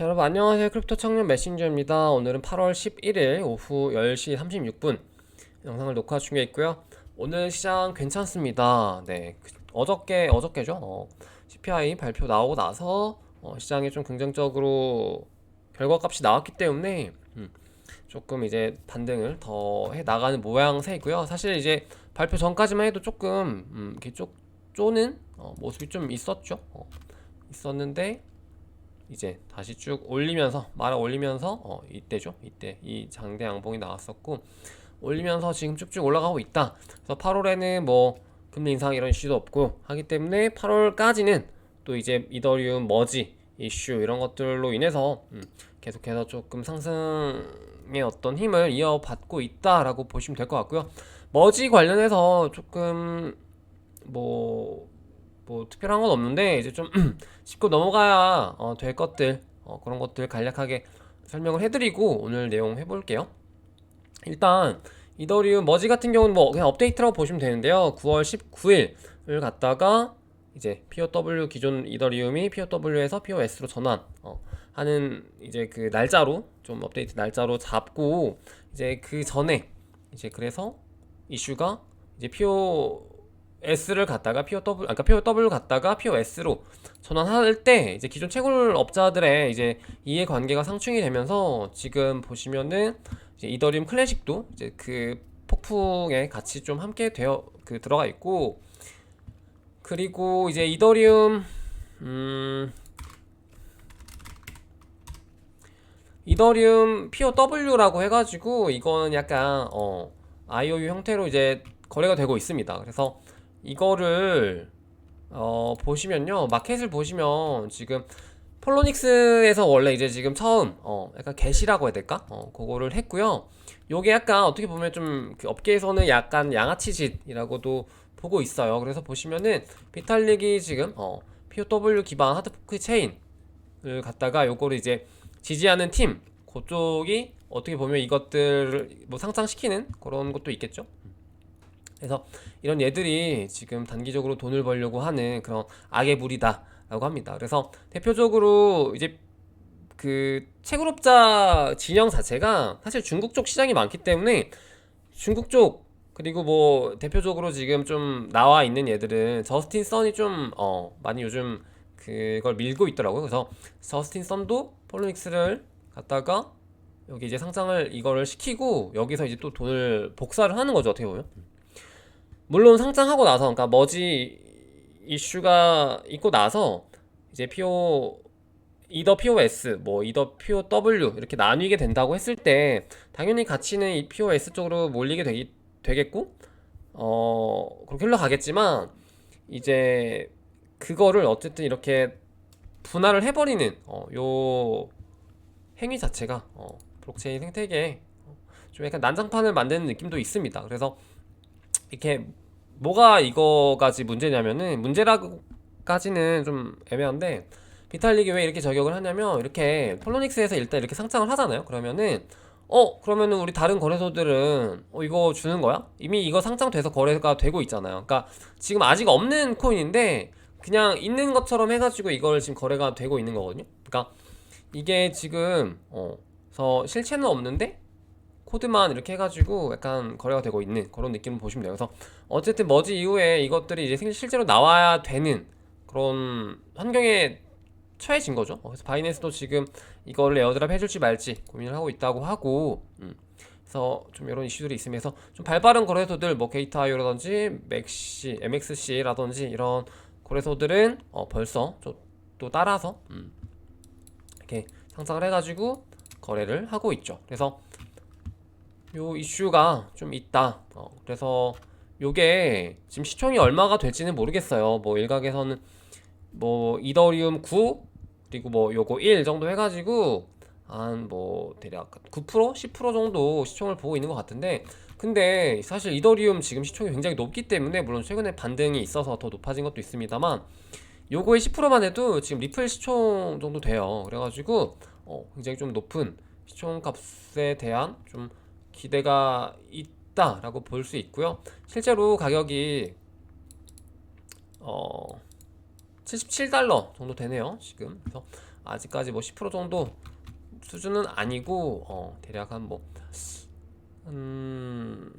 자, 여러분 안녕하세요. 크립토 청년 메신저입니다. 오늘은 8월 11일 오후 10시 36분 영상을 녹화 중에 있고요. 오늘 시장 괜찮습니다. 네, 그- 어저께 어저께죠. 어, CPI 발표 나오고 나서 어, 시장이 좀 긍정적으로 결과값이 나왔기 때문에 음, 조금 이제 반등을 더 해 나가는 모양새이고요. 사실 이제 발표 전까지만 해도 조금 음, 이렇게 쪼, 쪼는 어, 모습이 좀 있었죠. 어, 있었는데 이제 다시 쭉 올리면서 말아 올리면서 어 이때죠. 이때 이 장대 양봉이 나왔었고 올리면서 지금 쭉쭉 올라가고 있다. 그래서 8월에는 뭐 금리 인상 이런 이슈도 없고 하기 때문에 8월까지는 또 이제 이더리움 머지 이슈 이런 것들로 인해서 음 계속해서 조금 상승의 어떤 힘을 이어받고 있다라고 보시면 될 것 같고요. 머지 관련해서 조금 뭐 뭐 특별한 건 없는데 이제 좀 짚고 넘어가야 어, 될 것들 어, 그런 것들 간략하게 설명을 해드리고 오늘 내용 해볼게요. 일단 이더리움 머지 같은 경우는 뭐 그냥 업데이트라고 보시면 되는데요. 9월 19일을 갖다가 이제 POW 기존 이더리움이 POW에서 POS로 전환 어, 하는 이제 그 날짜로 좀 업데이트 날짜로 잡고 이제 그 전에 이제 그래서 이슈가 이제 POS를 갖다가 POW 아까 POW 갖다가 POS로 전환할 때 이제 기존 채굴 업자들의 이제 이해 관계가 상충이 되면서 지금 보시면은 이제 이더리움 클래식도 이제 그 폭풍에 같이 좀 함께 되어 그 들어가 있고 그리고 이제 이더리움 음 이더리움 POW라고 해가지고 이거는 약간 어 IOU 형태로 이제 거래가 되고 있습니다. 그래서 이거를 어 보시면요. 마켓을 보시면 지금 폴로닉스에서 원래 이제 지금 처음 어 약간 게시라고 해야 될까? 어 그거를 했고요. 요게 약간 어떻게 보면 좀그 업계에서는 약간 양아치짓이라고도 보고 있어요. 그래서 보시면은 비탈릭이 지금 어 POW 기반 하드포크 체인을 갖다가 요거를 이제 지지하는 팀 그쪽이 어떻게 보면 이것들을 뭐 상장시키는 그런 것도 있겠죠 그래서 이런 얘들이 지금 단기적으로 돈을 벌려고 하는 그런 악의 무리다라고 합니다. 그래서 대표적으로 이제 그 채굴업자 진영 자체가 사실 중국 쪽 시장이 많기 때문에 중국 쪽 그리고 뭐 대표적으로 지금 좀 나와 있는 얘들은 저스틴 선이 좀 어 많이 요즘 그걸 밀고 있더라고요. 그래서 저스틴 선도 폴로닉스를 갖다가 여기 이제 상장을 이거를 시키고 여기서 이제 또 돈을 복사를 하는 거죠. 어떻게 보면. 물론 상장하고 나서 그러니까 머지 이슈가 있고 나서 이제 PO 이더 POS 뭐 이더 POW 이렇게 나뉘게 된다고 했을 때 당연히 가치는 이 POS 쪽으로 몰리게 되기, 되겠고 어 그렇게 흘러가겠지만 이제 그거를 어쨌든 이렇게 분할을 해버리는 어, 요 행위 자체가 어, 블록체인 생태계에 어, 좀 약간 난장판을 만드는 느낌도 있습니다. 그래서 이렇게 뭐가 이거까지 문제냐면은 문제라고까지는 좀 애매한데 비탈릭이 왜 이렇게 저격을 하냐면 이렇게 폴로닉스에서 일단 이렇게 상장을 하잖아요. 그러면은 어 그러면은 우리 다른 거래소들은 어 이거 주는 거야? 이미 이거 상장돼서 거래가 되고 있잖아요. 그러니까 지금 아직 없는 코인인데 그냥 있는 것처럼 해가지고 이걸 지금 거래가 되고 있는 거거든요. 그러니까 이게 지금 어 그래서 실체는 없는데 코드만 이렇게 해가지고 약간 거래가 되고 있는 그런 느낌을 보시면 돼요. 그래서 어쨌든 머지 이후에 이것들이 이제 실- 실제로 나와야 되는 그런 환경에 처해진 거죠. 어, 그래서 바이낸스도 지금 이거를 에어드랍 해줄지 말지 고민을 하고 있다고 하고, 음. 그래서 좀 이런 이슈들이 있으면서 좀 발빠른 거래소들 뭐 게이트아이오라든지 맥시, MXC라든지 이런 거래소들은 어, 벌써 좀또 따라서 음. 이렇게 상장을 해가지고 거래를 하고 있죠. 그래서 요 이슈가 좀 있다. 어, 그래서 요게 지금 시총이 얼마가 될지는 모르겠어요. 뭐 일각에서는 뭐 이더리움 9 그리고 뭐 요거 1 정도 해가지고 한 뭐 대략 9% 10% 정도 시총을 보고 있는 것 같은데 근데 사실 이더리움 지금 시총이 굉장히 높기 때문에 물론 최근에 반등이 있어서 더 높아진 것도 있습니다만 요거의 10%만 해도 지금 리플 시총 정도 돼요. 그래가지고 어, 굉장히 좀 높은 시총 값에 대한 좀 기대가 있다라고 볼 수 있고요. 실제로 가격이 어 77달러 정도 되네요. 지금 그래서 아직까지 뭐 10% 정도 수준은 아니고 어 대략 한뭐 음,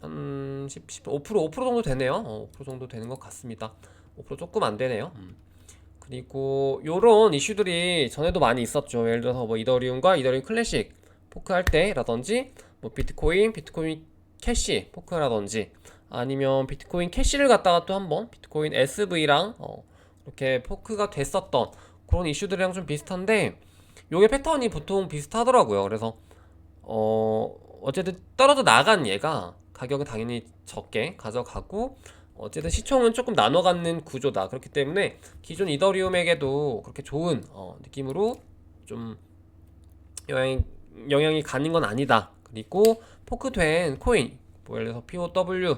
한 10, 10, 5% 5% 정도 되네요. 어, 5% 정도 되는 것 같습니다. 5% 조금 안 되네요. 음. 그리고 요런 이슈들이 전에도 많이 있었죠. 예를 들어서 뭐 이더리움과 이더리움 클래식 포크할 때라든지 뭐 비트코인, 비트코인 캐시 포크라든지 아니면 비트코인 캐시를 갖다가 또 한번 비트코인 SV랑 어, 이렇게 포크가 됐었던 그런 이슈들이랑 좀 비슷한데 요게 패턴이 보통 비슷하더라고요. 그래서 어 어쨌든 떨어져 나간 얘가 가격은 당연히 적게 가져가고 어쨌든 시총은 조금 나눠 갖는 구조다. 그렇기 때문에 기존 이더리움에게도 그렇게 좋은 어, 느낌으로 좀 영향이 영향이 가는 건 아니다. 그리고 포크된 코인 뭐 예를 들어서 POW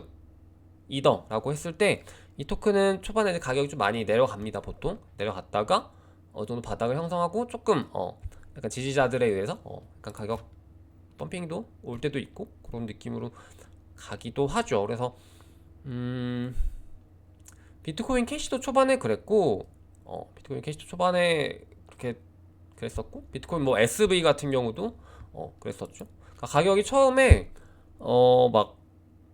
이더라고 했을 때 이 토큰은 초반에 가격이 좀 많이 내려갑니다. 보통 내려갔다가 어느 정도 바닥을 형성하고 조금 어 약간 지지자들에 의해서 어 약간 가격 펌핑도 올 때도 있고 그런 느낌으로 가기도 하죠. 그래서 음 비트코인 캐시도 초반에 그랬고 어 비트코인 캐시도 초반에 그렇게 그랬었고 비트코인 뭐 SV 같은 경우도 어 그랬었죠. 그러니까 가격이 처음에 어 막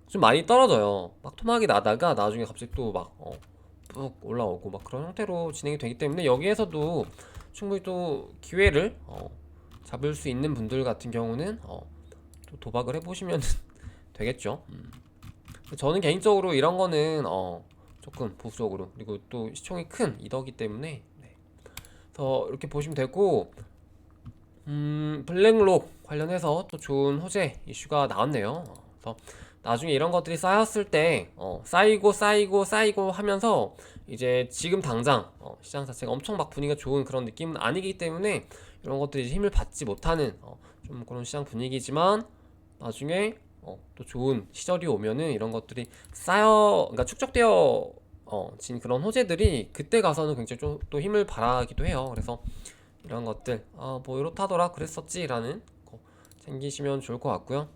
좀 많이 떨어져요. 막 토막이 나다가 나중에 갑자기 또막어쭉 올라오고 막 그런 형태로 진행이 되기 때문에 여기에서도 충분히 또 기회를 어 잡을 수 있는 분들 같은 경우는 어 또 도박을 해보시면 되겠죠. 음. 저는 개인적으로 이런 거는 어 조금 보수적으로 그리고 또 시총이 큰 이더기 때문에 네. 그래서 이렇게 보시면 되고 음 블랙록 관련해서 또 좋은 호재 이슈가 나왔네요. 어, 그래서 나중에 이런 것들이 쌓였을 때 어, 쌓이고 쌓이고 쌓이고 하면서 이제 지금 당장 어, 시장 자체가 엄청 막 분위기가 좋은 그런 느낌은 아니기 때문에 이런 것들이 힘을 받지 못하는 어, 좀 그런 시장 분위기지만 나중에 어, 또 좋은 시절이 오면은 이런 것들이 쌓여, 그러니까 축적되어 어, 진 그런 호재들이 그때 가서는 굉장히 좀 또 힘을 발하기도 해요. 그래서 이런 것들, 아, 뭐 이렇다더라, 그랬었지라는 거 챙기시면 좋을 것 같고요.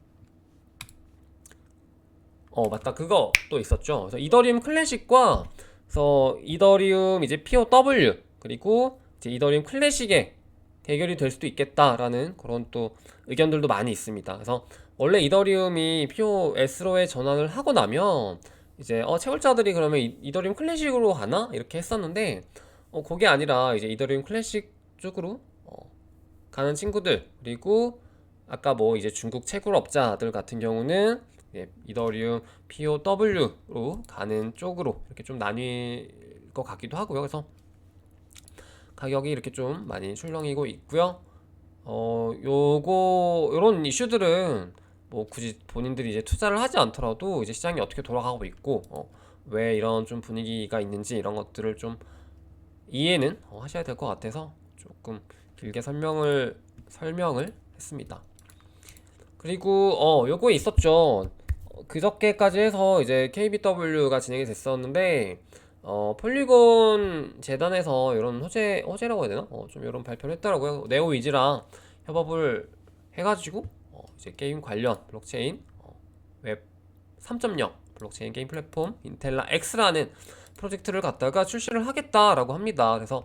어, 맞다. 그거 또 있었죠. 그래서 이더리움 클래식과 그래서 이더리움 이제 POW 그리고 이제 이더리움 클래식의 대결이 될 수도 있겠다라는 그런 또 의견들도 많이 있습니다. 그래서 원래 이더리움이 POS로의 전환을 하고 나면 이제 어 채굴자들이 그러면 이- 이더리움 클래식으로 가나 이렇게 했었는데 어 그게 아니라 이제 이더리움 클래식 쪽으로 어 가는 친구들 그리고 아까 뭐 이제 중국 채굴업자들 같은 경우는 예, 이더리움 POW로 가는 쪽으로 이렇게 좀 나뉠 것 같기도 하고요. 그래서 가격이 이렇게 좀 많이 출렁이고 있고요. 어, 요거 요런 이슈들은 뭐 굳이 본인들이 이제 투자를 하지 않더라도 이제 시장이 어떻게 돌아가고 있고 어, 왜 이런 좀 분위기가 있는지 이런 것들을 좀 이해는 어, 하셔야 될 것 같아서 조금 길게 설명을 설명을 했습니다. 그리고 어 요거 있었죠. 어, 그저께까지 해서 이제 KBW가 진행이 됐었는데 어 폴리곤 재단에서 이런 호재 호재라고 해야 되나? 어 좀 이런 발표를 했더라고요. 네오 위즈랑 협업을 해가지고 어 이제 게임 관련 블록체인 어, 웹 3.0 블록체인 게임 플랫폼 인텔라 X라는 프로젝트를 갖다가 출시를 하겠다라고 합니다. 그래서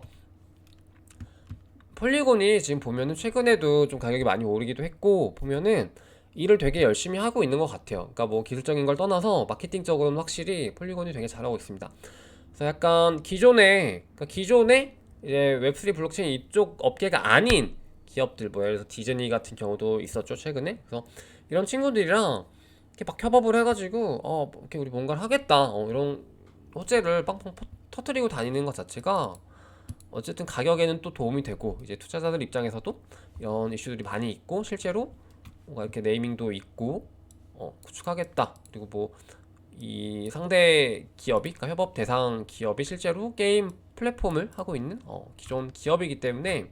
폴리곤이 지금 보면은 최근에도 좀 가격이 많이 오르기도 했고 보면은 일을 되게 열심히 하고 있는 것 같아요. 그러니까 뭐 기술적인 걸 떠나서 마케팅적으로는 확실히 폴리곤이 되게 잘하고 있습니다. 그래서 약간 기존에 그러니까 기존에 이제 웹3 블록체인 이쪽 업계가 아닌 기업들 뭐 예를 들어서 디즈니 같은 경우도 있었죠 최근에. 그래서 이런 친구들이랑 이렇게 막 협업을 해가지고 어 이렇게 우리 뭔가를 하겠다 어, 이런 호재를 빵빵 퍼- 터트리고 다니는 것 자체가 어쨌든 가격에는 또 도움이 되고 이제 투자자들 입장에서도 이런 이슈들이 많이 있고 실제로 뭔가 이렇게 네이밍도 있고 어, 구축하겠다 그리고 뭐 이 상대 기업이 그러니까 협업 대상 기업이 실제로 게임 플랫폼을 하고 있는 어, 기존 기업이기 때문에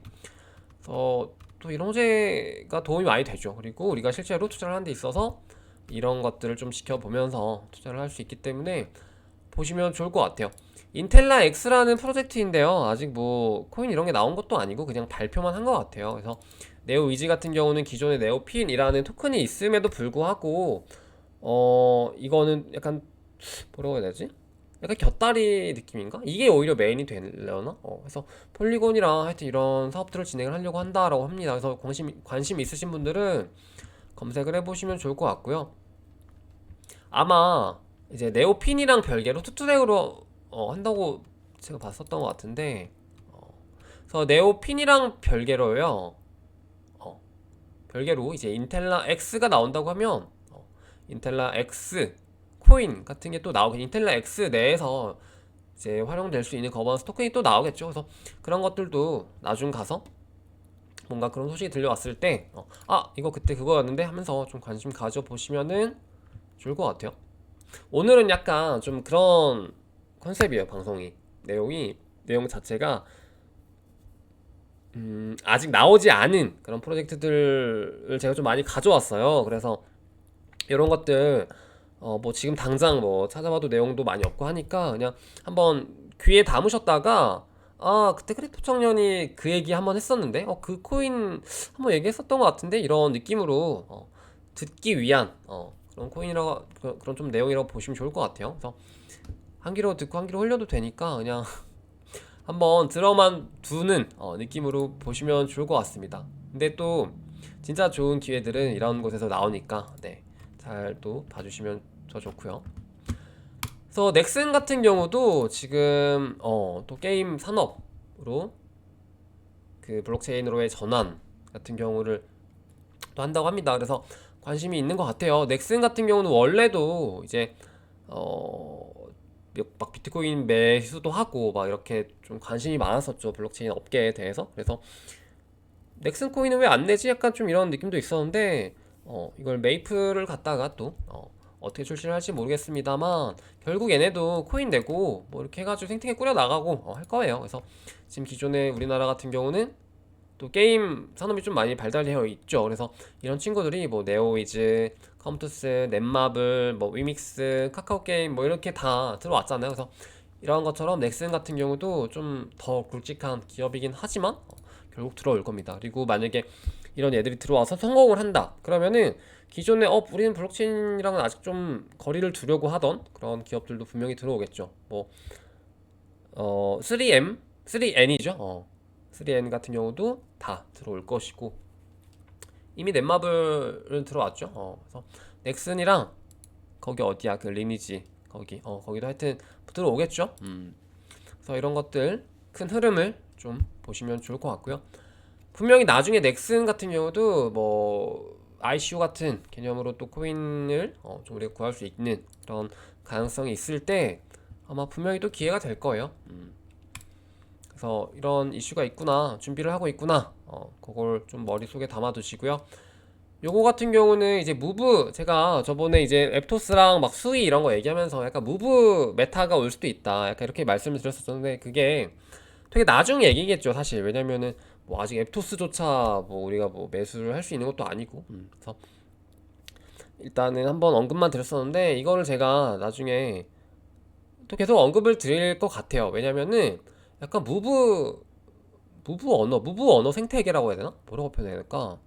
그래서 또 이런 호재가 도움이 많이 되죠 그리고 우리가 실제로 투자를 하는 데 있어서 이런 것들을 좀 지켜보면서 투자를 할 수 있기 때문에 보시면 좋을 것 같아요. 인텔라 X라는 프로젝트인데요. 아직 뭐 코인 이런 게 나온 것도 아니고 그냥 발표만 한 것 같아요. 그래서 네오 위즈 같은 경우는 기존에 네오핀이라는 토큰이 있음에도 불구하고 어 이거는 약간 뭐라고 해야 되지? 약간 곁다리 느낌인가? 이게 오히려 메인이 되려나? 어, 그래서 폴리곤이랑 하여튼 이런 사업들을 진행을 하려고 한다라고 합니다. 그래서 관심 관심 있으신 분들은 검색을 해보시면 좋을 것 같고요. 아마 이제 네오핀이랑 별개로 투투덱으로 어, 한다고 제가 봤었던 것 같은데 어, 그래서 네오핀이랑 별개로요. 어, 별개로 이제 인텔라 X가 나온다고 하면 어, 인텔라 X 코인 같은 게 또 나오고 인텔라 X 내에서 이제 활용될 수 있는 거버넌스 토큰이 또 나오겠죠. 그래서 그런 것들도 나중 가서 뭔가 그런 소식이 들려왔을 때, 어, 아, 이거 그때 그거였는데 하면서 좀 관심 가져보시면은 좋을 것 같아요. 오늘은 약간 좀 그런 컨셉이에요, 방송이. 내용이, 내용 자체가, 음, 아직 나오지 않은 그런 프로젝트들을 제가 좀 많이 가져왔어요. 그래서 이런 것들, 어, 뭐 지금 당장 뭐 찾아봐도 내용도 많이 없고 하니까 그냥 한번 귀에 담으셨다가 아, 그때 크리プ토 청년이 그 얘기 한번 했었는데 어, 그 코인 한번 얘기했었던 것 같은데 이런 느낌으로 어, 듣기 위한 어, 그런 코인이라고 그- 그런 좀 내용이라고 보시면 좋을 것 같아요. 그래서 한 귀로 듣고 한 귀로 흘려도 되니까 그냥 한번 들어만 두는 어, 느낌으로 보시면 좋을 것 같습니다. 근데 또 진짜 좋은 기회들은 이런 곳에서 나오니까 네, 잘 또 봐주시면 더 좋고요. 그래서 넥슨 같은 경우도 지금 어, 또 게임 산업으로 그 블록체인으로의 전환 같은 경우를 또 한다고 합니다. 그래서 관심이 있는 것 같아요. 넥슨 같은 경우는 원래도 이제 어, 막 비트코인 매수도 하고 막 이렇게 좀 관심이 많았었죠. 블록체인 업계에 대해서. 그래서 넥슨 코인은 왜 안 내지? 약간 좀 이런 느낌도 있었는데 어, 이걸 메이플을 갖다가 또 어, 어떻게 출시를 할지 모르겠습니다만 결국 얘네도 코인 내고 뭐 이렇게 해가지고 생태계 꾸려 나가고 어, 할 거예요. 그래서 지금 기존에 우리나라 같은 경우는 또 게임 산업이 좀 많이 발달되어 있죠. 그래서 이런 친구들이 뭐 네오이즈, 컴투스, 넷마블, 뭐 위믹스, 카카오 게임 뭐 이렇게 다 들어왔잖아요. 그래서 이런 것처럼 넥슨 같은 경우도 좀 더 굵직한 기업이긴 하지만 어, 결국 들어올 겁니다. 그리고 만약에 이런 애들이 들어와서 성공을 한다. 그러면은 기존에 어 우리는 블록체인이랑은 아직 좀 거리를 두려고 하던 그런 기업들도 분명히 들어오겠죠. 뭐 어 3M, 3N이죠. 어 3N 같은 경우도 다 들어올 것이고 이미 넷마블은 들어왔죠. 어 그래서 넥슨이랑 거기 어디야 그 리니지 거기 어 거기도 하여튼 들어오겠죠. 음 그래서 이런 것들 큰 흐름을 좀 보시면 좋을 것 같고요. 분명히 나중에 넥슨 같은 경우도 뭐 ICO 같은 개념으로 또 코인을 어, 좀 우리가 구할 수 있는 그런 가능성이 있을 때 아마 분명히 또 기회가 될 거예요. 음. 그래서 이런 이슈가 있구나, 준비를 하고 있구나, 어, 그걸 좀 머릿속에 담아두시고요. 요거 같은 경우는 이제 무브 제가 저번에 이제 앱토스랑 막 수위 이런 거 얘기하면서 약간 무브 메타가 올 수도 있다. 약간 이렇게 말씀을 드렸었는데 그게 되게 나중 얘기겠죠, 사실. 왜냐면은 뭐 아직 앱토스조차 뭐 우리가 뭐 매수를 할 수 있는 것도 아니고. 음, 그래서 일단은 한번 언급만 드렸었는데 이거를 제가 나중에 또 계속 언급을 드릴 것 같아요. 왜냐면은 약간 무브 무브 언어, 무브 언어 생태계라고 해야 되나? 뭐라고 표현해야 될까?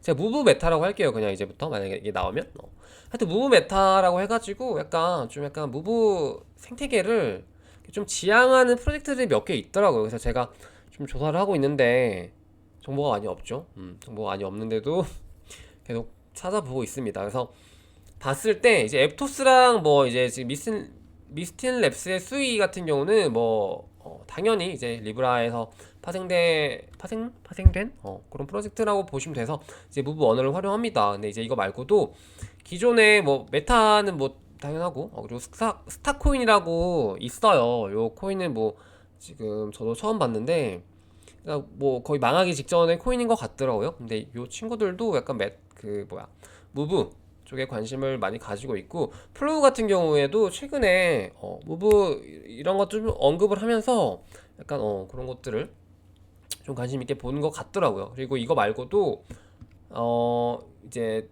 제가 무브 메타라고 할게요. 그냥 이제부터 만약에 이게 나오면. 어. 하여튼 무브 메타라고 해가지고 약간 좀 약간 무브 생태계를 좀 지향하는 프로젝트들이 몇 개 있더라고요. 그래서 제가 좀 조사를 하고 있는데 정보가 많이 없죠. 음, 정보가 많이 없는데도 계속 찾아보고 있습니다. 그래서 봤을 때 이제 앱토스랑 뭐 이제 지금 미스 미스틴 랩스의 수위 같은 경우는 뭐 어, 당연히 이제 리브라에서 파생돼 파생 파생된 어, 그런 프로젝트라고 보시면 돼서 이제 무브 언어를 활용합니다. 근데 이제 이거 말고도 기존에 뭐 메타는 뭐 당연하고 어, 그리고 스타 스타코인이라고 있어요. 요 코인은 뭐 지금 저도 처음 봤는데 그러니까 뭐 거의 망하기 직전의 코인인 것 같더라고요. 근데 요 친구들도 약간 맷 그 뭐야 무브 쪽에 관심을 많이 가지고 있고 플로우 같은 경우에도 최근에 어, 무브 이런 것 좀 언급을 하면서 약간 어, 그런 것들을 좀 관심 있게 보는 것 같더라고요. 그리고 이거 말고도 어 이제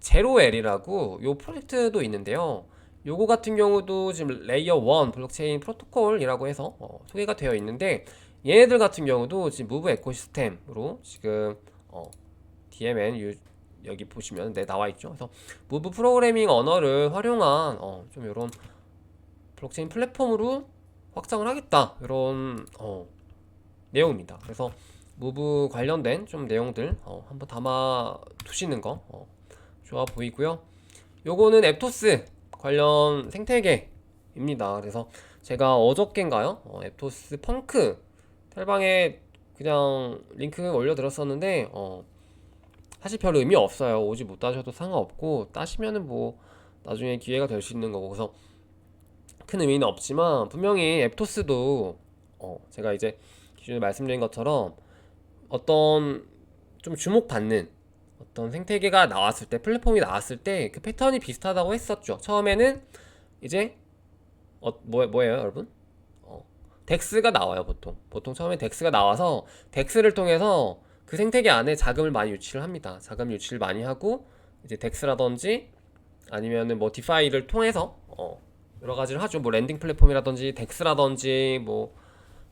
제로엘이라고 요 프로젝트도 있는데요. 요거 같은 경우도 지금 레이어 1 블록체인 프로토콜이라고 해서 어, 소개가 되어 있는데 얘네들 같은 경우도 지금 무브 에코시스템으로 지금 어, DMN 유, 여기 보시면 네 나와 있죠. 그래서 무브 프로그래밍 언어를 활용한 어, 좀 이런 블록체인 플랫폼으로 확장을 하겠다 이런 어, 내용입니다. 그래서 무브 관련된 좀 내용들 어, 한번 담아 두시는 거 어, 좋아 보이고요. 요거는 앱토스 관련 생태계입니다. 그래서 제가 어저께인가요? 어, 앱토스 펑크 텔방에 그냥 링크 올려드렸었는데 어, 사실 별 의미 없어요. 오지 못하셔도 상관없고 따시면은 뭐 나중에 기회가 될 수 있는 거고 그래서 큰 의미는 없지만 분명히 앱토스도 어, 제가 이제 기존에 말씀드린 것처럼 어떤 좀 주목받는 어떤 생태계가 나왔을 때 플랫폼이 나왔을 때 그 패턴이 비슷하다고 했었죠. 처음에는 이제 어, 뭐, 뭐예요, 여러분? 어, 덱스가 나와요, 보통. 보통 처음에 덱스가 나와서 덱스를 통해서 그 생태계 안에 자금을 많이 유치를 합니다. 자금 유치를 많이 하고 이제 덱스라든지 아니면은 뭐 디파이를 통해서 어, 여러 가지를 하죠. 뭐 랜딩 플랫폼이라든지 덱스라든지 뭐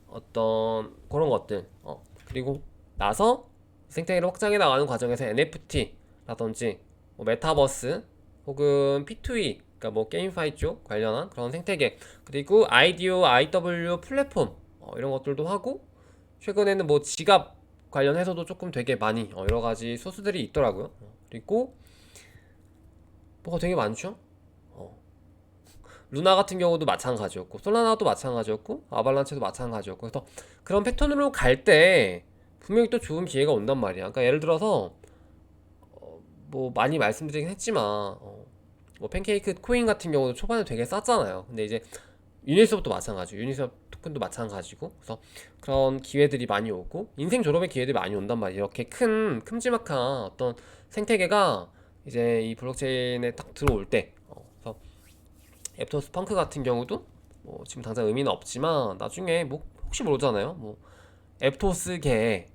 어떤 그런 것들. 어, 그리고 나서 생태계를 확장해 나가는 과정에서 NFT라든지 뭐 메타버스 혹은 P2E 그러니까 뭐 게임파이 쪽 관련한 그런 생태계 그리고 아이디오 IW 플랫폼 어, 이런 것들도 하고 최근에는 뭐 지갑 관련해서도 조금 되게 많이 어, 여러 가지 소스들이 있더라고요. 어, 그리고 뭐가 되게 많죠. 어. 루나 같은 경우도 마찬가지였고 솔라나도 마찬가지였고 아발란체도 마찬가지였고 그래서 그런 패턴으로 갈 때 분명히 또 좋은 기회가 온단 말이야. 그러니까 예를 들어서 어, 뭐 많이 말씀드리긴 했지만 어, 뭐 팬케이크 코인 같은 경우도 초반에 되게 쌌잖아요. 근데 이제 유니스업도 마찬가지고 유니스업 토큰도 마찬가지고 그래서 그런 기회들이 많이 오고 인생 졸업의 기회들이 많이 온단 말이에요. 이렇게 큰 큼지막한 어떤 생태계가 이제 이 블록체인에 딱 들어올 때 어, 그래서 앱토스 펑크 같은 경우도 뭐 지금 당장 의미는 없지만 나중에 뭐 혹시 모르잖아요. 뭐 앱토스계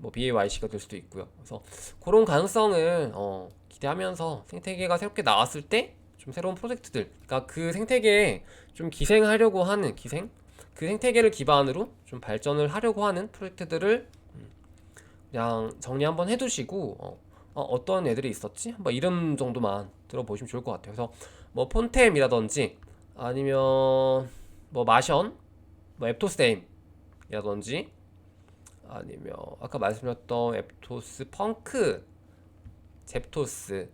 뭐 BAYC가 될 수도 있고요. 그래서 그런 가능성을 어, 기대하면서 생태계가 새롭게 나왔을 때 좀 새로운 프로젝트들, 그러니까 그 생태계에 좀 기생하려고 하는 기생, 그 생태계를 기반으로 좀 발전을 하려고 하는 프로젝트들을 음, 그냥 정리 한번 해두시고 어, 어, 떤 애들이 있었지? 한번 이름 정도만 들어보시면 좋을 것 같아요. 그래서 뭐 폰템이라든지 아니면 뭐 마션, 뭐 앱토스데임이라든지 아니면 아까 말씀드렸던 앱토스 펑크, 잽토스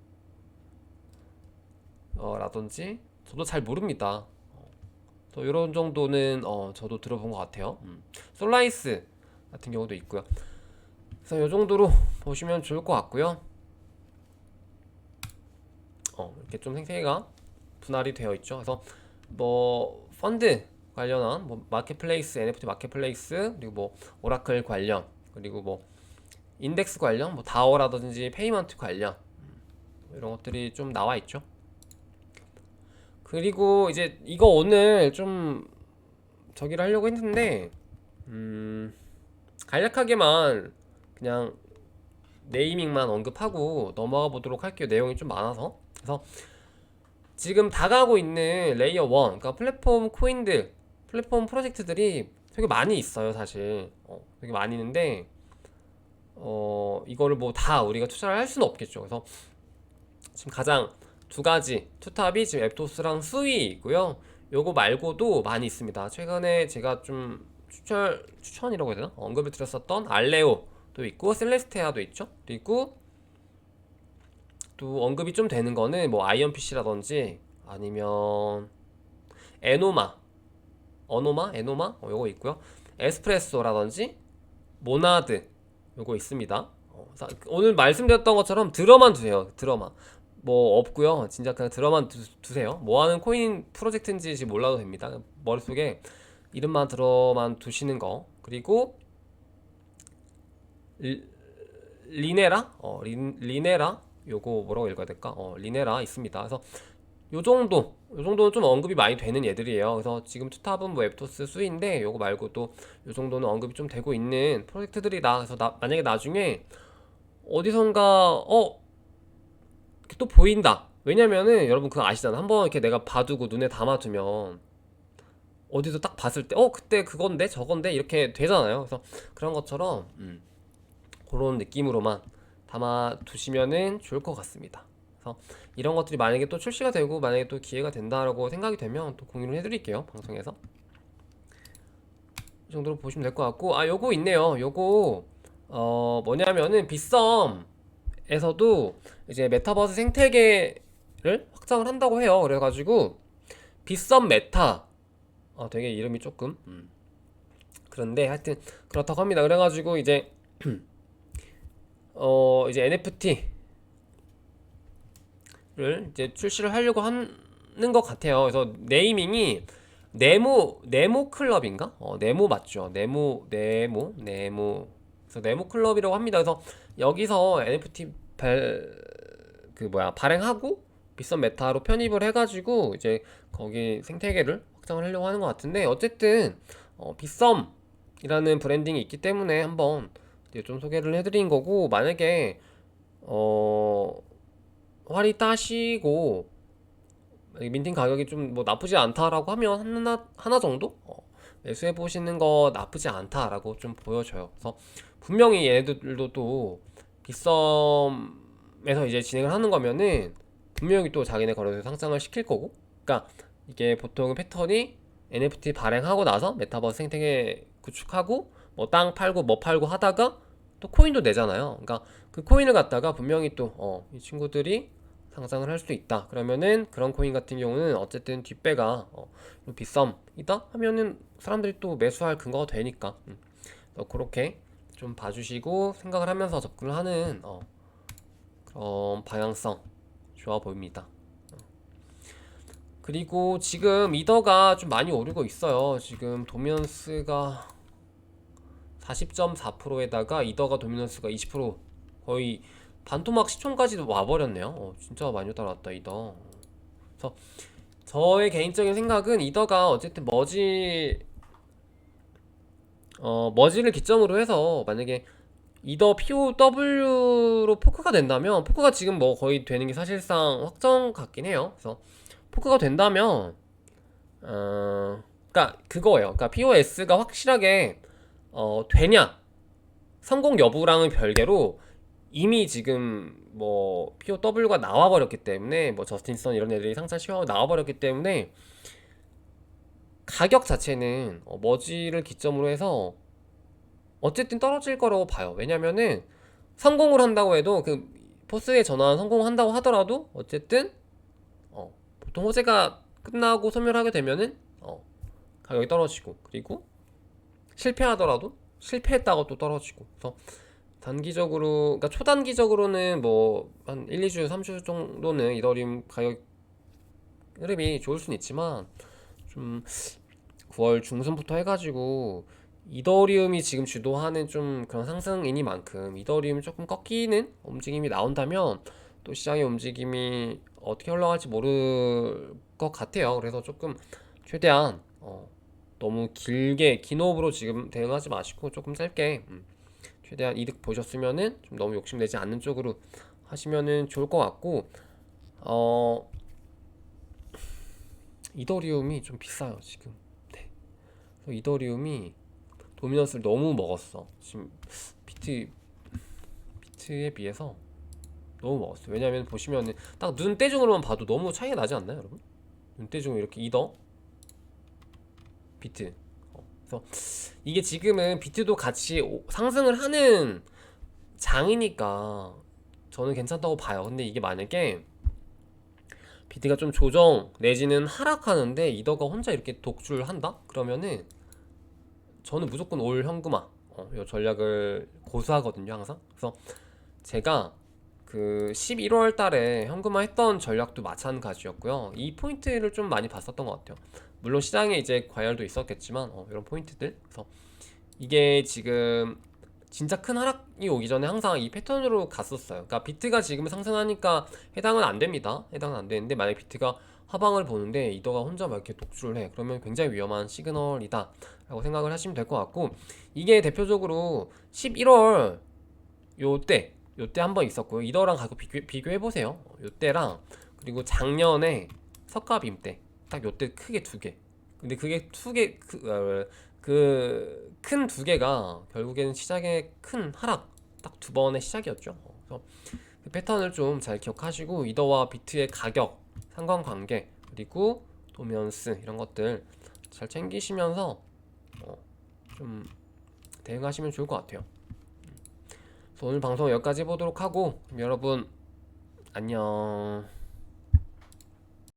어, 라든지 저도 잘 모릅니다. 어, 또 이런 정도는 어, 저도 들어본 것 같아요. 음. 솔라이스 같은 경우도 있고요. 그래서 이 정도로 보시면 좋을 것 같고요. 어, 이렇게 좀 생태계가 분할이 되어 있죠. 그래서 뭐 펀드 관련한 뭐 마켓플레이스, NFT 마켓플레이스 그리고 뭐 오라클 관련 그리고 뭐 인덱스 관련 뭐 다오라든지 페이먼트 관련 음, 이런 것들이 좀 나와 있죠. 그리고 이제 이거 오늘 좀 저기를 하려고 했는데 음 간략하게만 그냥 네이밍만 언급하고 넘어가 보도록 할게요. 내용이 좀 많아서. 그래서 지금 다가오고 있는 레이어 1, 그러니까 플랫폼 코인들, 플랫폼 프로젝트들이 되게 많이 있어요, 사실. 어, 되게 많이 있는데, 어, 이거를 뭐 다 우리가 투자를 할 수는 없겠죠. 그래서 지금 가장 두 가지 투탑이 지금 앱토스랑 스위이고요. 요거 말고도 많이 있습니다. 최근에 제가 좀 추천 추천이라고 해야 되나? 언급을 드렸었던 알레오도 있고 셀레스테아도 있죠. 그리고 또 언급이 좀 되는 거는 뭐 아이언 PC라든지 아니면 에노마 어노마 에노마 어, 요거 있고요. 에스프레소라든지 모나드 요거 있습니다. 어, 사- 오늘 말씀드렸던 것처럼 들어만 두세요. 들어만. 뭐 없고요. 진짜 그냥 들어만 두, 두세요. 뭐 하는 코인 프로젝트인지 몰라도 됩니다. 머릿속에 이름만 들어만 두시는 거. 그리고 리, 리네라? 어, 리, 리네라? 요거 뭐라고 읽어야 될까? 어, 리네라 있습니다. 그래서 요 정도, 요 정도는 좀 언급이 많이 되는 얘들이에요. 그래서 지금 투탑은 뭐 앱토스 수인데 요거 말고도 요 정도는 언급이 좀 되고 있는 프로젝트들이다. 그래서 나, 만약에 나중에 어디선가 어, 또 보인다. 왜냐면은 여러분 그거 아시잖아. 한번 이렇게 내가 봐두고 눈에 담아두면 어디서 딱 봤을 때, 어, 그때 그건데, 저건데, 이렇게 되잖아요. 그래서 그런 것처럼, 음, 그런 느낌으로만 담아두시면은 좋을 것 같습니다. 그래서 이런 것들이 만약에 또 출시가 되고 만약에 또 기회가 된다라고 생각이 되면 또 공유를 해드릴게요 방송에서. 이 정도로 보시면 될 것 같고. 아 요거 있네요. 요거 어 뭐냐면은 빗썸에서도 이제 메타버스 생태계를 확장을 한다고 해요. 그래가지고 빗썸 메타 아 되게 이름이 조금 음. 그런데 하여튼 그렇다고 합니다. 그래가지고 이제 어 이제 NFT 를 이제 출시를 하려고 하는 것 같아요 그래서 네이밍이 네모 네모 클럽인가? 어 네모 맞죠? 네모 네모 네모 그래서 네모 클럽이라고 합니다. 그래서 여기서 NFT 발 그 뭐야 발행하고 비싼 메타로 편입을 해가지고 이제 거기 생태계를 확장을 하려고 하는 것 같은데 어쨌든 어, 빗썸이라는 브랜딩이 있기 때문에 한번 이제 좀 소개를 해드린 거고 만약에 어 활이 따시고 민팅 가격이 좀 뭐 나쁘지 않다라고 하면 하나 하나 정도 어, 매수해 보시는 거 나쁘지 않다라고 좀 보여져요. 그래서 분명히 얘네들도 또 빗썸에서 이제 진행을 하는 거면은 분명히 또 자기네 거래소 상장을 시킬 거고, 그러니까 이게 보통 패턴이 NFT 발행하고 나서 메타버스 생태계 구축하고 뭐 땅 팔고 뭐 팔고 하다가 또 코인도 내잖아요. 그러니까 그 코인을 갖다가 분명히 또 어, 이 친구들이 상장을 할 수 있다. 그러면은 그런 코인 같은 경우는 어쨌든 뒷배가 어, 빗썸이다 하면은 사람들이 또 매수할 근거가 되니까 음. 그렇게 좀 봐주시고 생각을 하면서 접근을 하는 어, 그런 방향성 좋아 보입니다. 어. 그리고 지금 이더가 좀 많이 오르고 있어요. 지금 도미넌스가 40.4%에다가 이더가 도미넌스가 20% 거의 반토막 시총까지도 와버렸네요. 어, 진짜 많이 따라왔다 이더. 그래서 저의 개인적인 생각은 이더가 어쨌든 머지 어 머지를 기점으로 해서 만약에 이더 POW로 포크가 된다면 포크가 지금 뭐 거의 되는 게 사실상 확정 같긴 해요. 그래서 포크가 된다면 어 그러니까 그거예요. 그러니까 POS가 확실하게 어 되냐 성공 여부랑은 별개로 이미 지금 뭐 POW가 나와버렸기 때문에 뭐 저스틴선 이런 애들이 상차 시황 나와버렸기 때문에 가격 자체는 어, 머지를 기점으로 해서 어쨌든 떨어질 거라고 봐요. 왜냐면은 성공을 한다고 해도 그 포스에 전환 성공한다고 하더라도 어쨌든 어, 보통 호재가 끝나고 소멸하게 되면은 어, 가격이 떨어지고 그리고 실패하더라도 실패했다고 또 떨어지고 그래서 단기적으로 그러니까 초단기적으로는 뭐 한 1, 2주, 3주 정도는 이더리움 가격 흐름이 좋을 수는 있지만 좀 9월 중순부터 해가지고 이더리움이 지금 주도하는 좀 그런 상승이니만큼 이더리움이 조금 꺾이는 움직임이 나온다면 또 시장의 움직임이 어떻게 흘러갈지 모를 것 같아요. 그래서 조금 최대한 어, 너무 길게 긴 호흡으로 지금 대응하지 마시고 조금 짧게 음, 최대한 이득 보셨으면은 좀 너무 욕심내지 않는 쪽으로 하시면은 좋을 것 같고 어 이더리움이 좀 비싸요 지금. 네. 이더리움이 도미넌스를 너무 먹었어. 지금 비트 비트에 비해서 너무 먹었어요 왜냐면 보시면은 딱 눈대중으로만 봐도 너무 차이가 나지 않나요 여러분? 눈대중으로 이렇게 이더 비트. 어, 그래서 이게 지금은 비트도 같이 오- 상승을 하는 장이니까 저는 괜찮다고 봐요. 근데 이게 만약에 비트가 좀 조정 내지는 하락하는데 이더가 혼자 이렇게 독주를 한다? 그러면은 저는 무조건 올 현금화 어, 이 전략을 고수하거든요 항상. 그래서 제가 그 11월 달에 현금화 했던 전략도 마찬가지였고요. 이 포인트를 좀 많이 봤었던 것 같아요. 물론 시장에 이제 과열도 있었겠지만 어, 이런 포인트들 그래서 이게 지금 진짜 큰 하락이 오기 전에 항상 이 패턴으로 갔었어요. 그러니까 비트가 지금 상승하니까 해당은 안 됩니다. 해당은 안 되는데 만약 비트가 하방을 보는데 이더가 혼자 막 이렇게 독주를 해. 그러면 굉장히 위험한 시그널이다. 라고 생각을 하시면 될 것 같고 이게 대표적으로 11월 요때 요때 한 번 있었고요. 이더랑 가격 비교, 비교해 보세요. 요때랑 그리고 작년에 석가빔 때 딱 요때 크게 두 개. 근데 그게 두 개 그, 큰두 개가 결국에는 시장의 큰 하락 딱 두 번의 시작이었죠. 그래서 그 패턴을 좀 잘 기억하시고 이더와 비트의 가격, 상관관계 그리고 도면스 이런 것들 잘 챙기시면서 어, 좀 대응하시면 좋을 것 같아요. 그래서 오늘 방송 여기까지 해보도록 하고 여러분 안녕.